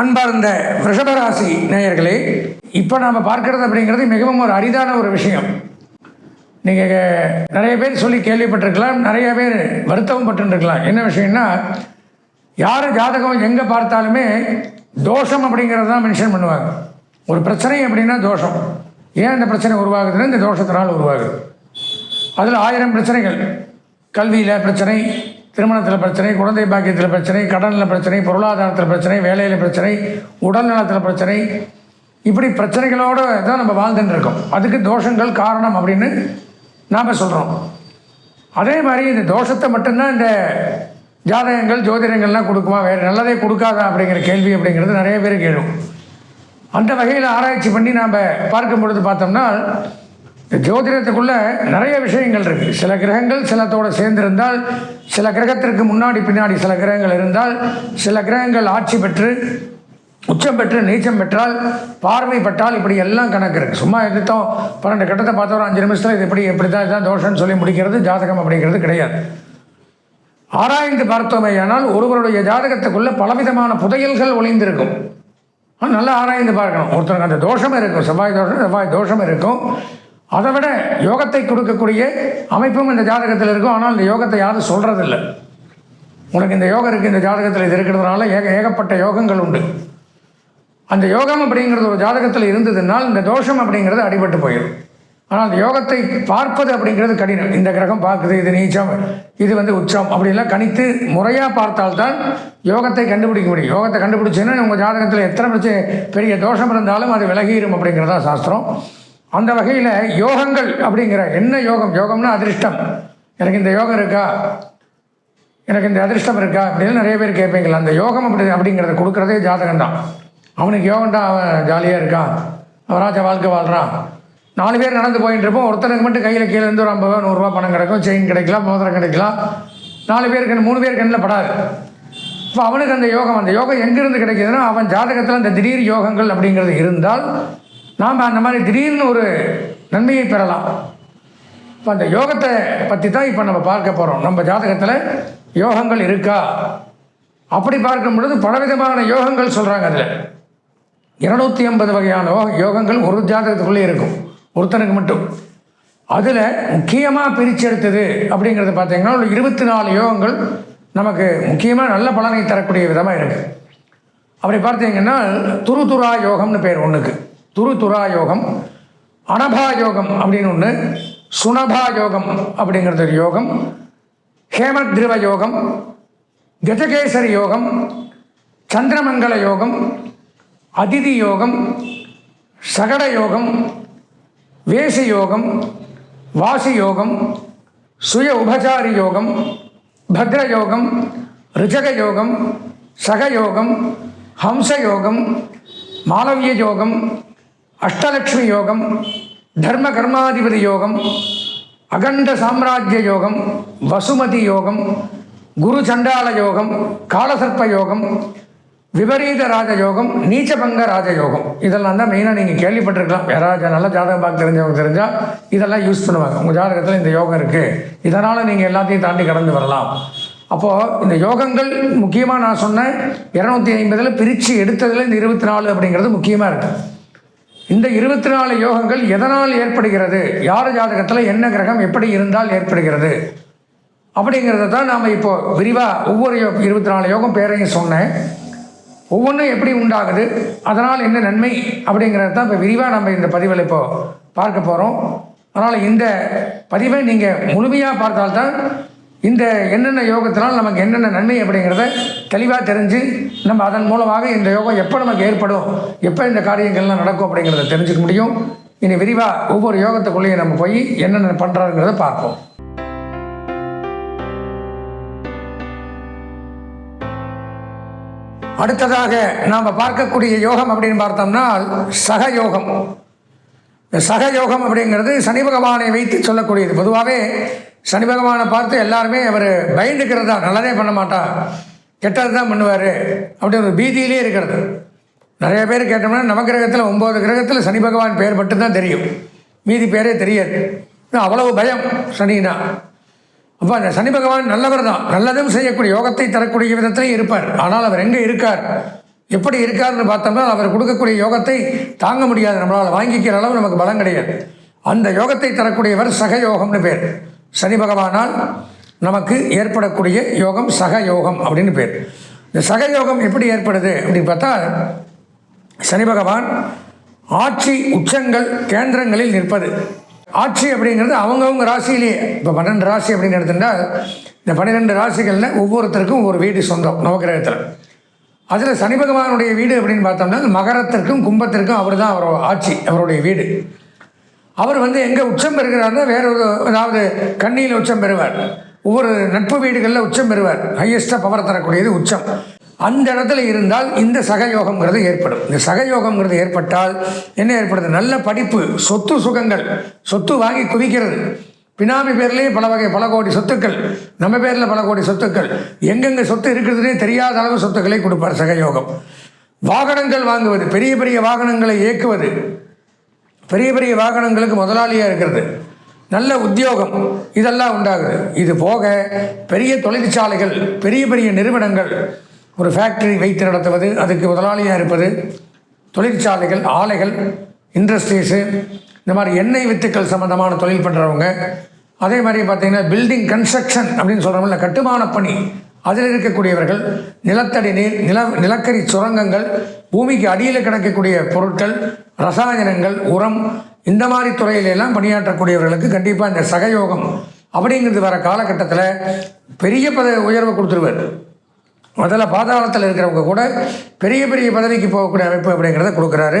அன்பார்ந்த ரிஷபராசி நேயர்களே இப்போ நாம் பார்க்கறது அப்படிங்கிறது மிகவும் ஒரு அரிதான ஒரு விஷயம். நீங்கள் நிறைய பேர் சொல்லி கேள்விப்பட்டிருக்கலாம் நிறைய பேர் வருத்தமும் பட்டுருக்கலாம் என்ன விஷயம்னா யார் ஜாதகம் எங்கே பார்த்தாலுமே தோஷம் அப்படிங்கிறது தான் மென்ஷன் பண்ணுவாங்க. ஒரு பிரச்சனை அப்படின்னா தோஷம். ஏன் இந்த பிரச்சனை உருவாகுதுன்னா இந்த தோஷத்தினால் உருவாகுது. அதில் ஆயிரம் பிரச்சனைகள். கல்வியில் பிரச்சனை திருமணத்தில் பிரச்சனை குழந்தை பாக்கியத்தில் பிரச்சனை கடனில் பிரச்சனை பொருளாதாரத்தில் பிரச்சனை வேலையில் பிரச்சனை உடல் நலத்தில் பிரச்சனை. இப்படி பிரச்சனைகளோடு தான் நம்ம வாழ்ந்துட்டு இருக்கோம். அதுக்கு தோஷங்கள் காரணம் அப்படின்னு நாம் சொல்கிறோம் அதே மாதிரி இந்த தோஷத்தை மட்டும்தான் இந்த ஜாதகங்கள் ஜோதிடங்கள்லாம் கொடுக்குமா? வேறு நல்லதே கொடுக்காதா அப்படிங்கிற கேள்வி அப்படிங்கிறது நிறைய பேர் கேளும். அந்த வகையில் ஆராய்ச்சி பண்ணி நாம் பார்க்கும் பொழுது பார்த்தோம்னா ஜோதிடத்துக்குள்ளே நிறைய விஷயங்கள் இருக்குது சில கிரகங்கள் சிலத்தோடு சேர்ந்திருந்தால் சில கிரகத்திற்கு முன்னாடி பின்னாடி சில கிரகங்கள் இருந்தால் சில கிரகங்கள் ஆட்சி பெற்று உச்சம் பெற்று நீச்சம் பெற்றால் பார்வைப்பட்டால் இப்படி எல்லாம் கணக்கு இருக்குது சும்மா எடுத்தோம் பன்னெண்டு கட்டத்தை பார்த்தோம் ஒரு அஞ்சு நிமிஷத்தில் இது இப்படி இப்படி தான் இதுதான் தோஷம்னு சொல்லி முடிக்கிறது ஜாதகம் அப்படிங்கிறது கிடையாது. ஆராய்ந்து பார்த்தோமேயானால் ஒருவருடைய ஜாதகத்துக்குள்ளே பலவிதமான புதையல்கள் ஒளிந்திருக்கும். நல்லா ஆராய்ந்து பார்க்கணும். ஒருத்தருக்கு அந்த தோஷம் இருக்கும். செவ்வாய் தோஷம் செவ்வாய் தோஷம் இருக்கும். அதை விட யோகத்தை கொடுக்கக்கூடிய அமைப்பும் இந்த ஜாதகத்தில் இருக்கும். ஆனால் இந்த யோகத்தை யாரும் சொல்கிறதில்ல உனக்கு இந்த யோகம் இருக்குது இந்த ஜாதகத்தில் இது இருக்கிறதுனால ஏக ஏகப்பட்ட யோகங்கள் உண்டு. அந்த யோகம் அப்படிங்கிறது ஒரு ஜாதகத்தில் இருந்ததுனால் இந்த தோஷம் அப்படிங்கிறது அடிபட்டு போயிடும். ஆனால் அந்த யோகத்தை பார்ப்பது அப்படிங்கிறது கடினம். இந்த கிரகம் பார்க்குது இது நீச்சம் இது வந்து உச்சம் அப்படிலாம் கணித்து முறையாக பார்த்தால்தான் யோகத்தை கண்டுபிடிக்க முடியும். யோகத்தை கண்டுபிடிச்சேன்னா உங்கள் ஜாதகத்தில் எத்தனை பிரச்சனை பெரிய தோஷம் இருந்தாலும் அது விலகிடும் அப்படிங்கிறதா சாஸ்திரம். அந்த வகையில் யோகங்கள் அப்படிங்கிற என்ன யோகம்? யோகம்னா அதிர்ஷ்டம். எனக்கு இந்த யோகம் இருக்கா? எனக்கு இந்த அதிர்ஷ்டம் இருக்கா? அப்படின்னு நிறைய பேர் கேட்பீங்களா அந்த யோகம் அப்படி அப்படிங்கிறத கொடுக்குறதே ஜாதகம் தான் அவனுக்கு யோகம்டா அவன் ஜாலியாக இருக்கான். அவராஜ வாழ்க்கை வாழ்கிறான் நாலு பேர் நடந்து போயிட்டு இருப்போம் ஒருத்தனுக்கு மட்டும் கையில் கீழே இருந்து ஒரு ஐம்பது நூறுரூவா பணம் கிடைக்கும். செயின் கிடைக்கலாம் மோதிரம் கிடைக்கலாம். நாலு பேர் கண் மூணு பேர் கண்ணில் படாது. இப்போ அவனுக்கு அந்த யோகம் அந்த யோகம் எங்கேருந்து கிடைக்குதுன்னா அவன் ஜாதகத்தில் அந்த திடீர் யோகங்கள் அப்படிங்கிறது இருந்தால் நாம் அந்த மாதிரி திடீர்னு ஒரு நன்மையை பெறலாம். இப்போ அந்த யோகத்தை பற்றி தான் இப்போ நம்ம பார்க்க போகிறோம் நம்ம ஜாதகத்தில் யோகங்கள் இருக்கா? அப்படி பார்க்கும் பொழுது பலவிதமான யோகங்கள் சொல்கிறாங்க அதில். இருநூத்தி ஐம்பது வகையான யோகங்கள் ஒரு ஜாதகத்துக்குள்ளே இருக்கும். ஒருத்தனுக்கு மட்டும். அதில் முக்கியமாக பிரிச்செடுத்தது அப்படிங்கிறத பார்த்தீங்கன்னா ஒரு இருபத்தி நாலு யோகங்கள் நமக்கு முக்கியமாக நல்ல பலனை தரக்கூடிய விதமாக இருக்குது அப்படி பார்த்தீங்கன்னா துரு துரா யோகம்னு பேர் ஒன்றுக்கு துரு துரா யோகம் அனபா யோகம் அப்படின்னு ஒன்று சுனபா யோகம் அப்படிங்கிறது ஒரு யோகம் ஹேமத்ரிவ யோகம் கஜகேசரி யோகம் சந்திரமங்கல யோகம் அதிதி யோகம் சகட யோகம் வேசி யோகம் வாசி யோகம் சுய உபசாரி யோகம் பத்ர யோகம் ரிஜக யோகம் சகயோகம் ஹம்ச யோகம் மாலவிய யோகம் அஷ்டலக்ஷ்மி யோகம் தர்ம கர்மாதிபதி யோகம் அகண்ட சாம்ராஜ்ய யோகம் வசுமதி யோகம் குரு சண்டால யோகம் காலசர்ப்ப யோகம் விபரீத ராஜயோகம் நீச்சபங்க ராஜயோகம் இதெல்லாம் தான் மெயினாக நீங்கள் கேள்விப்பட்டிருக்கலாம். யாராவது நல்ல ஜாதகம் பார்க்க தெரிஞ்சவங்க தெரிஞ்சால் இதெல்லாம் யூஸ் பண்ணுவாங்க. உங்கள் ஜாதகத்தில் இந்த யோகம் இருக்குது இதனால் நீங்கள் எல்லாத்தையும் தாண்டி கடந்து வரலாம். அப்போது இந்த யோகங்கள் முக்கியமாக நான் சொன்னேன். இரநூத்தி ஐம்பதில் பிரித்து எடுத்ததில் இந்த இருபத்தி நாலு அப்படிங்கிறது முக்கியமாக இருக்குது இந்த இருபத்தி நாலு யோகங்கள் எதனால் ஏற்படுகிறது? யார் ஜாதகத்தில் என்ன கிரகம் எப்படி இருந்தால் ஏற்படுகிறது? அப்படிங்கிறத தான் நாம் இப்போ விரிவாக ஒவ்வொரு யோ இருபத்தி நாலு யோகம் பேரையும் சொன்னேன். ஒவ்வொன்றும் எப்படி உண்டாகுது? அதனால் என்ன நன்மை? அப்படிங்கிறத தான் இப்போ விரிவாக நம்ம இந்த பதிவில் இப்போ பார்க்க போகிறோம் அதனால் இந்த பதிவை நீங்கள் முழுமையாக பார்த்தால்தான் இந்த என்னென்ன யோகத்தினால் நமக்கு என்னென்ன நன்மை அப்படிங்கிறத தெளிவாக தெரிஞ்சு நம்ம அதன் மூலமாக இந்த யோகம் எப்போ நமக்கு ஏற்படும்? எப்போ இந்த காரியங்கள்லாம் நடக்கும் அப்படிங்கிறத தெரிஞ்சுக்க முடியும். இனி விரிவாக ஒவ்வொரு யோகத்துக்குள்ளேயும் நம்ம போய் என்னென்ன பண்ணுறாங்கிறத பார்ப்போம். அடுத்ததாக நாம் பார்க்கக்கூடிய யோகம் அப்படின்னு பார்த்தோம்னா சகயோகம் சகயோகம் அப்படிங்கிறது சனி பகவானை வைத்து சொல்லக்கூடியது. பொதுவாகவே சனி பகவானை பார்த்து எல்லாருமே அவர் பயந்துக்கிறது தான் நல்லதே பண்ண மாட்டார் கெட்டது தான் பண்ணுவார் அப்படி ஒரு பீதியிலே இருக்கிறது. நிறைய பேர் கேட்டோம்னா நவகிரகத்தில் ஒம்பது கிரகத்தில் சனி பகவான் பேர் மட்டும்தான் தெரியும். மீதி பேரே தெரியாது. அவ்வளவு பயம் சனினா. அப்போ அந்த சனி பகவான் நல்லவர் தான். நல்லதும் செய்யக்கூடிய யோகத்தை தரக்கூடிய விதத்திலே இருப்பார். ஆனால் அவர் எங்கே இருக்கார்? எப்படி இருக்காருன்னு பார்த்தோம்னா அவர் கொடுக்கக்கூடிய யோகத்தை தாங்க முடியாது. நம்மளால் வாங்கிக்கிற அளவு நமக்கு பலம் கிடையாது. அந்த யோகத்தை தரக்கூடியவர் சகயோகம்னு பேர். சனி பகவானால் நமக்கு ஏற்படக்கூடிய யோகம் சக யோகம் அப்படின்னு பேர். இந்த சக யோகம் எப்படி ஏற்படுது அப்படின்னு பார்த்தா சனி பகவான் ஆட்சி உச்சங்கள் கேந்திரங்களில் நிற்பது. ஆட்சி அப்படிங்கிறது அவங்கவுங்க ராசியிலேயே இப்போ பன்னெண்டு ராசி அப்படின்னு எடுத்துட்டால் இந்த பன்னிரெண்டு ராசிகளில் ஒவ்வொருத்தருக்கும் ஒரு வீடு சொந்தம் நவகிரகத்தில். அதில் சனி பகவானுடைய வீடு அப்படின்னு பார்த்தோம்னா மகரத்திற்கும் கும்பத்திற்கும் அவர் தான் அவர் ஆட்சி அவருடைய வீடு. அவர் வந்து எங்கே உச்சம் பெறுகிறார்னா வேற ஒரு அதாவது கண்ணியில் உச்சம் பெறுவார். ஒவ்வொரு நட்பு வீடுகளில் உச்சம் பெறுவார். ஹையஸ்ட்டாக பவர் தரக்கூடியது உச்சம். அந்த இடத்துல இருந்தால் இந்த சகயோகம்ங்கிறது ஏற்படும். இந்த சகயோகம்ங்கிறது ஏற்பட்டால் என்ன ஏற்படுது? நல்ல படிப்பு சொத்து சுகங்கள். சொத்து வாங்கி குவிக்கிறது. பினாமி பேர்லேயே பல வகை பல கோடி சொத்துக்கள். நம்ம பேரில் பல கோடி சொத்துக்கள். எங்கெங்கே சொத்து இருக்கிறதுனே தெரியாத அளவு சொத்துக்களை கொடுப்பார் சகயோகம். வாகனங்கள் வாங்குவது பெரிய பெரிய வாகனங்களை இயக்குவது. பெரிய பெரிய வாகனங்களுக்கு முதலாளியாக இருக்கிறது. நல்ல உத்தியோகம். இதெல்லாம் உண்டாகுது. இது போக பெரிய தொழிற்சாலைகள் பெரிய பெரிய நிறுவனங்கள் ஒரு ஃபேக்டரி வைத்து நடத்துவது அதுக்கு முதலாளியாக இருப்பது தொழிற்சாலைகள் ஆலைகள் இண்டஸ்ட்ரீஸு இந்த மாதிரி எண்ணெய் வித்துக்கள் சம்மந்தமான தொழில் பண்ணுறவங்க அதே மாதிரி பார்த்திங்கன்னா பில்டிங் கன்ஸ்ட்ரக்ஷன் அப்படின்னு சொல்கிறோம்ல கட்டுமான பணி அதில் இருக்கக்கூடியவர்கள் நிலத்தடி நீர் நில நிலக்கரி சுரங்கங்கள் பூமிக்கு அடியில் கிடக்கக்கூடிய பொருட்கள் ரசாயனங்கள் உரம் இந்த மாதிரி துறையிலெல்லாம் பணியாற்றக்கூடியவர்களுக்கு கண்டிப்பாக இந்த சகயோகம் அப்படிங்கிறது வர காலகட்டத்தில் பெரிய பத உயர்வை கொடுத்துருவார். முதல்ல பாதாளத்தில் இருக்கிறவங்க கூட பெரிய பெரிய பதவிக்கு போகக்கூடிய அமைப்பு அப்படிங்கிறத கொடுக்குறாரு.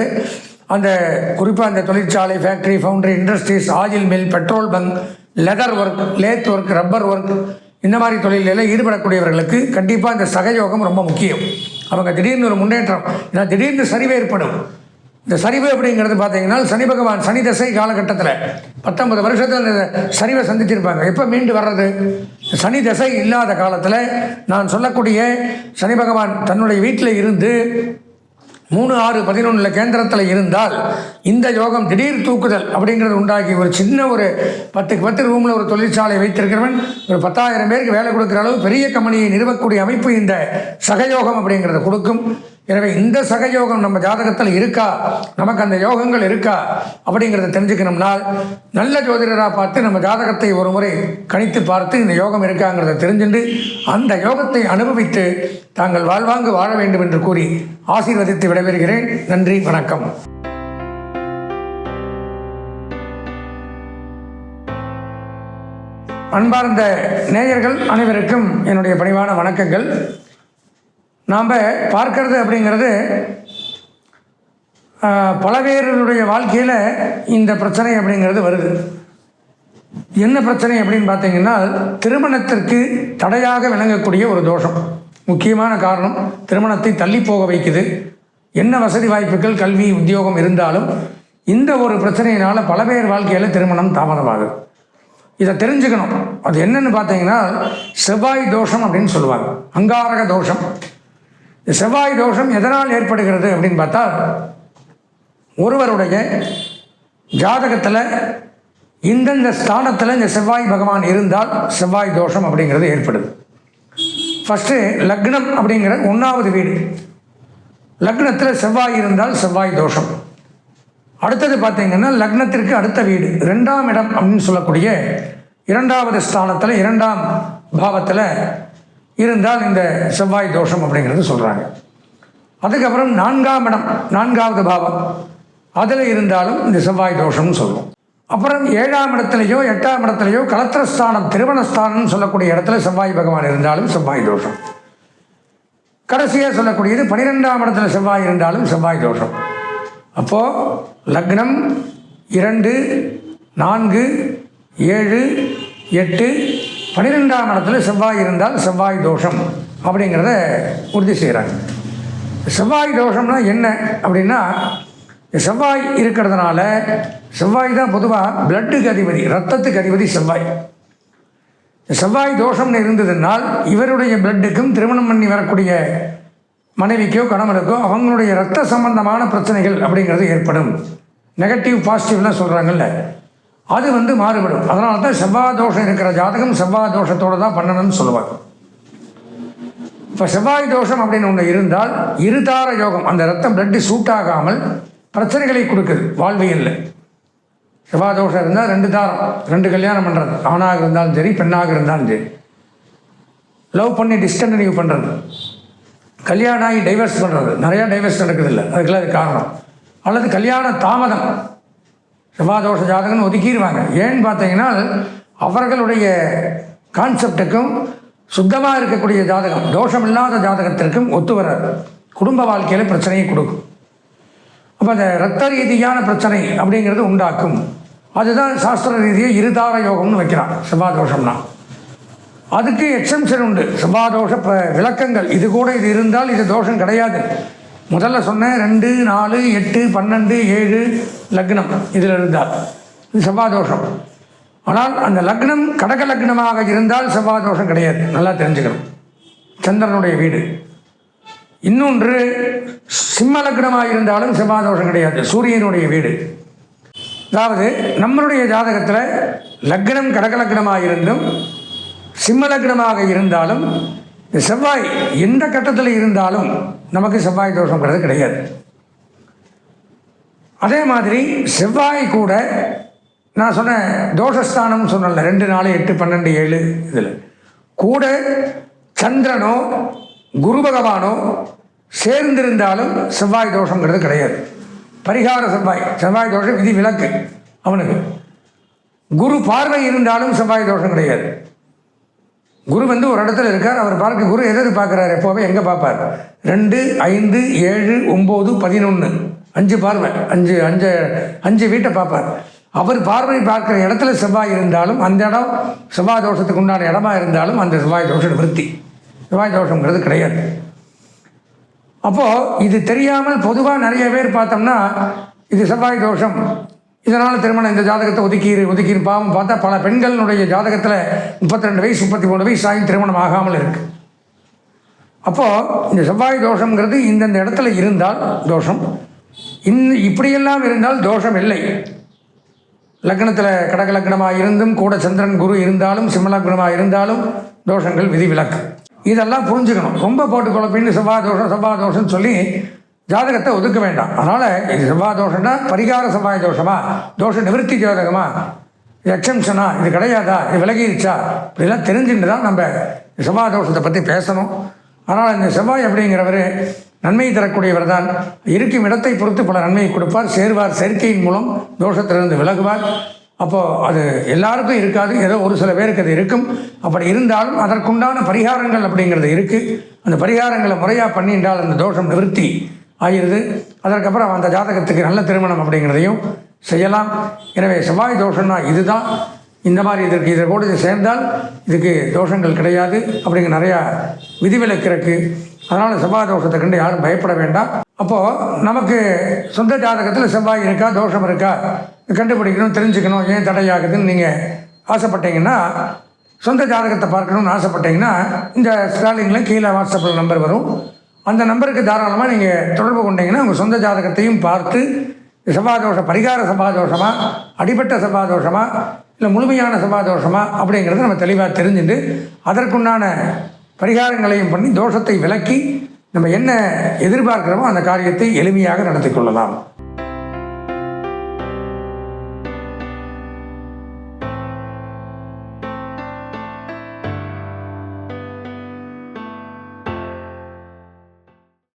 அந்த குறிப்பாக அந்த தொழிற்சாலை factory foundry industries oil mill petrol bunk leather work lathe work rubber work இந்த மாதிரி தொழிலெல்லாம் ஈடுபடக்கூடியவர்களுக்கு கண்டிப்பாக இந்த சகயோகம் ரொம்ப முக்கியம். அவங்க திடீர்னு ஒரு முன்னேற்றம் ஏன்னா திடீர்னு சரிவு ஏற்படும். இந்த சரிவு அப்படிங்கிறது பார்த்தீங்கன்னா சனி பகவான் சனி தசை காலகட்டத்தில் பத்தொன்பது வருஷத்தில் இந்த சரிவை சந்திச்சிருப்பாங்க. எப்போ மீண்டு வர்றது? சனி தசை இல்லாத காலத்தில் நான் சொல்லக்கூடிய சனி பகவான் தன்னுடைய வீட்டில் இருந்து மூணு ஆறு பதினொன்றில் கேந்திரத்தில் இருந்தால் இந்த யோகம் திடீர் தூக்குதல் அப்படிங்கிறது உண்டாகி ஒரு சின்ன ஒரு பத்துக்கு பத்து ரூமில் ஒரு தொழிற்சாலை வைத்திருக்கிறவன் ஒரு பத்தாயிரம் பேருக்கு வேலை கொடுக்குற அளவு பெரிய கம்பெனியை நிறுவக்கூடிய அமைப்பு இந்த சகயோகம் அப்படிங்கிறத கொடுக்கும். எனவே இந்த சகயோகம் நம்ம ஜாதகத்தில் இருக்கா? நமக்கு அந்த யோகங்கள் இருக்கா? அப்படிங்கிறத தெரிஞ்சுக்கணும்னால் நல்ல ஜோதிடராக பார்த்து நம்ம ஜாதகத்தை ஒரு முறை கணித்து பார்த்து இந்த யோகம் இருக்காங்கிறத தெரிஞ்சுட்டு அந்த யோகத்தை அனுபவித்து தாங்கள் வாழ்வாங்கு வாழ வேண்டும் என்று கூறி ஆசீர்வதித்து விடைபெறுகிறேன். நன்றி வணக்கம். அன்பார்ந்த நேயர்கள் அனைவருக்கும் என்னுடைய பணிவான வணக்கங்கள். நாம் பார்க்கறது அப்படிங்கிறது ஆஹ், பல பேருடைய வாழ்க்கையில் இந்த பிரச்சனை அப்படிங்கிறது வருது. என்ன பிரச்சனை அப்படின்னு பார்த்தீங்கன்னா திருமணத்திற்கு தடையாக விளங்கக்கூடிய ஒரு தோஷம். முக்கியமான காரணம் திருமணத்தை தள்ளி போக வைக்குது. என்ன வசதி வாய்ப்புகள் கல்வி உத்தியோகம் இருந்தாலும் இந்த ஒரு பிரச்சனையினால் பல பேர் வாழ்க்கையில் திருமணம் தாமதமாகுது. இதை தெரிஞ்சுக்கணும். அது என்னென்னு பார்த்தீங்கன்னா செவ்வாய் தோஷம் அப்படின்னு சொல்லுவாங்க. அங்காரக தோஷம். இந்த செவ்வாய் தோஷம் எதனால் ஏற்படுகிறது அப்படின்னு பார்த்தா ஒருவருடைய ஜாதகத்தில் இந்தந்த ஸ்தானத்தில் இந்த செவ்வாய் பகவான் இருந்தால் செவ்வாய் தோஷம் அப்படிங்கிறது ஏற்படுது. ஃபஸ்ட்டு லக்னம் அப்படிங்கிற ஒன்றாவது வீடு. லக்னத்தில் செவ்வாய் இருந்தால் செவ்வாய் தோஷம். அடுத்தது பார்த்தீங்கன்னா லக்னத்திற்கு அடுத்த வீடு. ரெண்டாம் இடம் அப்படின்னு சொல்லக்கூடிய இரண்டாவது ஸ்தானத்தில் இரண்டாம் பாவத்தில் இருந்தால் இந்த செவ்வாய் தோஷம் அப்படிங்கிறது சொல்கிறாங்க அதுக்கப்புறம் நான்காம் இடம் நான்காவது பாவம். அதில் இருந்தாலும் இந்த செவ்வாய் தோஷம்னு சொல்லுவோம். அப்புறம் ஏழாம் இடத்துலையோ எட்டாம் இடத்துலையோ கலத்திரஸ்தானம் திருமணஸ்தானம்னு சொல்லக்கூடிய இடத்துல செவ்வாய் பகவான் இருந்தாலும் செவ்வாய் தோஷம். கடைசியாக சொல்லக்கூடியது பனிரெண்டாம் இடத்துல செவ்வாய் இருந்தாலும் செவ்வாய் தோஷம். அப்போது லக்னம் இரண்டு நான்கு ஏழு எட்டு பன்னிரெண்டாம் இடத்துல செவ்வாய் இருந்தால் செவ்வாய் தோஷம் அப்படிங்கிறத உறுதி செய்கிறாங்க. செவ்வாய் தோஷம்னா என்ன அப்படின்னா செவ்வாய் இருக்கிறதுனால செவ்வாய் தான் பொதுவாக பிளட்டுக்கு அதிபதி ரத்தத்துக்கு அதிபதி செவ்வாய். செவ்வாய் தோஷம்னு இருந்ததுனால் இவருடைய பிளட்டுக்கும் திருமணம் பண்ணி வரக்கூடிய மனைவிக்கோ கணவனுக்கோ அவங்களுடைய ரத்த சம்பந்தமான பிரச்சனைகள் அப்படிங்கிறது ஏற்படும். நெகட்டிவ் பாசிட்டிவ்லாம் சொல்கிறாங்கல்ல அது வந்து மாறுபடும். அதனால தான் செவ்வாய் தோஷம் இருக்கிற ஜாதகம் செவ்வாய் தோஷத்தோடு தான் பண்ணணும்னு சொல்லுவாங்க. இப்போ செவ்வாய் தோஷம் அப்படின்னு ஒன்று இருந்தால் இருதார யோகம் அந்த ரத்தம் பிளட்டு சூட்டாகாமல் பிரச்சனைகளை கொடுக்குது வாழ்வியலில். செவ்வாய் தோஷம் இருந்தால் ரெண்டு தாரம் ரெண்டு கல்யாணம் பண்ணுறது ஆணாக இருந்தாலும் சரி பெண்ணாக இருந்தாலும் சரி. லவ் பண்ணி டிஸ்கண்டினியூ பண்ணுறது கல்யாணம் ஆகி டைவர்ஸ் பண்ணுறது நிறையா டைவர்ஸ் நடக்குது இல்லை அதுக்கெல்லாம் அது காரணம். அல்லது கல்யாண தாமதம். செவ்வாதோஷ ஜாதகம்னு ஒதுக்கிடுவாங்க ஏன்னு பார்த்தீங்கன்னா அவர்களுடைய கான்செப்டுக்கும் சுத்தமாக இருக்கக்கூடிய ஜாதகம் தோஷம் இல்லாத ஜாதகத்திற்கும் ஒத்து வராது. குடும்ப வாழ்க்கையில் பிரச்சனையை கொடுக்கும். அப்போ அந்த இரத்த ரீதியான பிரச்சனை அப்படிங்கிறது உண்டாக்கும். அதுதான் சாஸ்திர ரீதியாக இருதார யோகம்னு வைக்கிறான் செவ்வாதோஷம்னா அதுக்கு எக்ஸம்ஷன் உண்டு. செவ்வாதோஷ விளக்கங்கள். இது கூட இது இருந்தால் இது தோஷம் கிடையாது. முதல்ல சொன்னேன் ரெண்டு நாலு எட்டு பன்னெண்டு ஏழு லக்னம் இதில் இருந்தால். இது செவ்வாதோஷம். ஆனால் அந்த லக்னம் கடக லக்னமாக இருந்தால் செவ்வாதோஷம் கிடையாது. நல்லா தெரிஞ்சுக்கணும். சந்திரனுடைய வீடு. இன்னொன்று சிம்ம லக்னமாக இருந்தாலும் செவ்வாதோஷம் கிடையாது. சூரியனுடைய வீடு. அதாவது நம்மளுடைய ஜாதகத்தில் லக்னம் கடக லக்னமாக இருந்தும் சிம்ம லக்னமாக இருந்தாலும் செவ்வாய் எந்த கட்டத்தில் இருந்தாலும் நமக்கு செவ்வாய் தோஷங்கிறது கிடையாது. அதே மாதிரி செவ்வாய் கூட நான் சொன்னேன் தோஷஸ்தானம் சொன்னல ரெண்டு நாலு எட்டு பன்னெண்டு ஏழு இதில். கூட சந்திரனோ குரு பகவானோ சேர்ந்திருந்தாலும் செவ்வாய் தோஷங்கிறது கிடையாது. பரிகார செவ்வாய் செவ்வாய் தோஷம் விதி விலக்கு அவனுக்கு. குரு பார்வை இருந்தாலும் செவ்வாய் தோஷம் கிடையாது. குரு வந்து ஒரு இடத்துல இருக்கார் அவர் பார்க்க குரு எதை பார்க்குறாரு எப்போவே எங்கே பார்ப்பார்? ரெண்டு ஐந்து ஏழு ஒம்பது பதினொன்று அஞ்சு பார்வை. அஞ்சு அஞ்சு அஞ்சு வீட்டை பார்ப்பார். அவர் பார்வை பார்க்குற இடத்துல செவ்வாய் இருந்தாலும் அந்த இடம் செவ்வாய் தோஷத்துக்கு உண்டான இடமா இருந்தாலும் அந்த செவ்வாய் தோஷம் விருத்தி செவ்வாய் தோஷங்கிறது கிடையாது. அப்போது இது தெரியாமல் பொதுவாக நிறைய பேர் பார்த்தோம்னா இது செவ்வாய் தோஷம். இதனால் திருமணம் இந்த ஜாதகத்தை ஒதுக்கி ஒதுக்கின்னு பாவம் பார்த்தா பல பெண்களினுடைய ஜாதகத்தில் முப்பத்தி ரெண்டு வயசு முப்பத்தி மூணு வயசு ஆகி திருமணம் ஆகாமல் இருக்கு. அப்போது இந்த செவ்வாய் தோஷங்கிறது இந்தந்த இடத்துல இருந்தால் தோஷம். இன் இப்படியெல்லாம் இருந்தால் தோஷம் இல்லை. லக்னத்தில் கடக லக்னமாக இருந்தும் கூட சந்திரன் குரு இருந்தாலும் சிம்மலக்னமாக இருந்தாலும் தோஷங்கள் விதிவிலக்கு. இதெல்லாம் புரிஞ்சுக்கணும். ரொம்ப போட்டு குழப்பின்னு செவ்வாய் தோஷம் செவ்வாய் தோஷம்னு சொல்லி ஜாதகத்தை ஒதுக்க வேண்டாம். அதனால் இது செவ்வாய் தோஷம்னா பரிகார செவ்வாய் தோஷமா? தோஷ நிவர்த்தி ஜாதகமா? இது எக்ஸம்ஷனா இது கிடையாதா? இது விலகிடுச்சா இப்படிலாம் தெரிஞ்சுட்டு தான் நம்ம செவ்வாய் தோஷத்தை பற்றி பேசணும். ஆனால் இந்த செவ்வாய் அப்படிங்கிறவர் நன்மை தரக்கூடியவர் தான். இருக்கும் இடத்தை பொறுத்து பல நன்மையை கொடுப்பார். சேர்வார். சேர்க்கையின் மூலம் தோஷத்திலிருந்து விலகுவார். அப்போது அது எல்லாருக்கும் இருக்காது. ஏதோ ஒரு சில பேருக்கு அது இருக்கும். அப்படி இருந்தாலும் அதற்குண்டான பரிகாரங்கள் அப்படிங்கிறது இருக்குது அந்த பரிகாரங்களை முறையாக பண்ணிட்டால் அந்த தோஷம் நிவர்த்தி ஆயிடுது அதற்கப்புறம் அந்த ஜாதகத்துக்கு நல்ல திருமணம் அப்படிங்கிறதையும் செய்யலாம். எனவே செவ்வாய் தோஷம்னா இதுதான். இந்த மாதிரி இதற்கு இதை கூட இது சேர்ந்தால் இதுக்கு தோஷங்கள் கிடையாது அப்படிங்கிற நிறையா விதிவிலக்கு இருக்குது அதனால் செவ்வாய் தோஷத்தை கண்டு யாரும் பயப்பட வேண்டாம். அப்போது நமக்கு சொந்த ஜாதகத்தில் செவ்வாய் இருக்கா தோஷம் இருக்கா? கண்டுபிடிக்கணும் தெரிஞ்சுக்கணும் ஏன் தடையாகுதுன்னு நீங்கள் ஆசைப்பட்டீங்கன்னா சொந்த ஜாதகத்தை பார்க்கணும்னு ஆசைப்பட்டீங்கன்னா இந்த ஸ்டாலிங்கில் கீழே வாட்ஸ்அப்பில் நம்பர் வரும். அந்த நம்பருக்கு தாராளமாக நீங்கள் தொடர்பு கொண்டீங்கன்னா உங்கள் சொந்த ஜாதகத்தையும் பார்த்து செவ்வாதோஷ பரிகார செவ்வாதோஷமா அடிபட்ட செவ்வாதோஷமா இல்லை முழுமையான செவ்வாதோஷமா அப்படிங்கிறத நம்ம தெளிவாக தெரிஞ்சுட்டு அதற்குண்டான பரிகாரங்களையும் பண்ணி தோஷத்தை விலக்கி நம்ம என்ன எதிர்பார்க்கிறோமோ அந்த காரியத்தை எளிமையாக நடத்தி கொள்ளலாம்.